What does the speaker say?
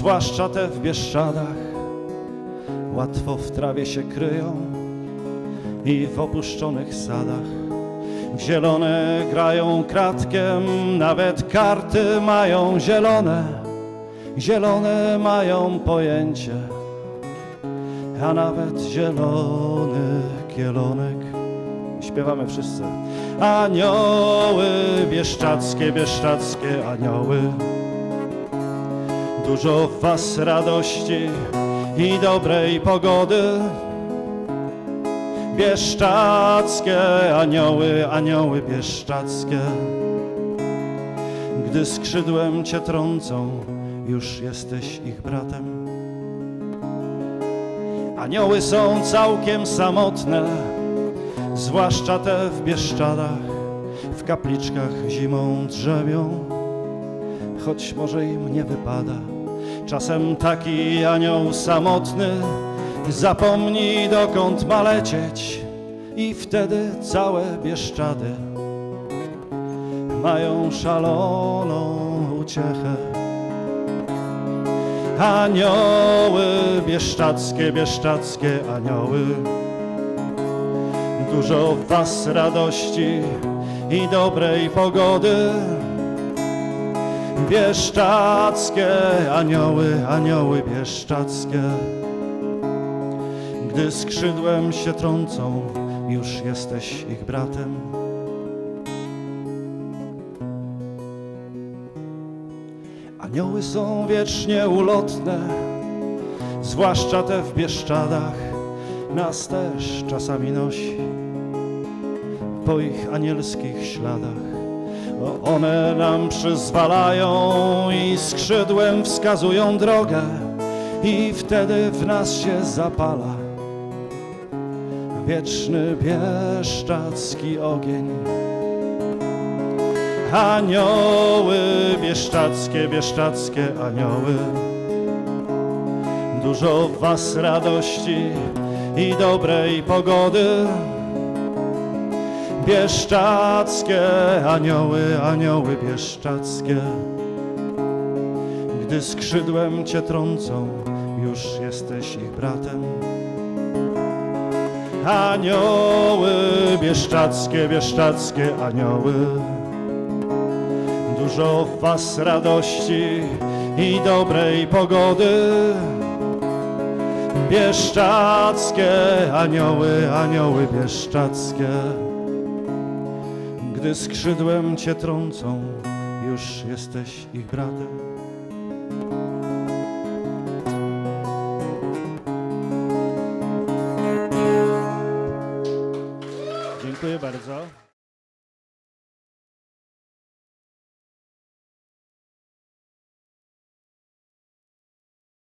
zwłaszcza te w Bieszczadach. Łatwo w trawie się kryją i w opuszczonych sadach. W zielone grają kratkiem, nawet karty mają zielone. Zielone mają pojęcie, a nawet zielony kielonek. Śpiewamy wszyscy. Anioły bieszczackie, bieszczackie anioły. Dużo w was radości i dobrej pogody. Bieszczackie anioły, anioły bieszczackie. Gdy skrzydłem cię trącą, już jesteś ich bratem. Anioły są całkiem samotne, zwłaszcza te w Bieszczadach, w kapliczkach zimą drzewią, choć może im nie wypada. Czasem taki anioł samotny zapomni dokąd ma lecieć i wtedy całe Bieszczady mają szaloną uciechę. Anioły bieszczackie, bieszczackie anioły. Dużo was radości i dobrej pogody. Bieszczackie anioły, anioły bieszczackie. Gdy skrzydłem się trącą, już jesteś ich bratem. Anioły są wiecznie ulotne, zwłaszcza te w Bieszczadach, nas też czasami nosi po ich anielskich śladach. One nam przyzwalają i skrzydłem wskazują drogę i wtedy w nas się zapala wieczny bieszczacki ogień. Anioły bieszczackie, bieszczackie anioły. Dużo w was radości i dobrej pogody. Bieszczackie anioły, anioły bieszczackie. Gdy skrzydłem cię trącą, już jesteś ich bratem. Anioły bieszczackie, bieszczackie anioły. Dużo w was radości i dobrej pogody. Bieszczackie anioły, anioły bieszczackie. Gdy skrzydłem cię trącą, już jesteś ich bratem.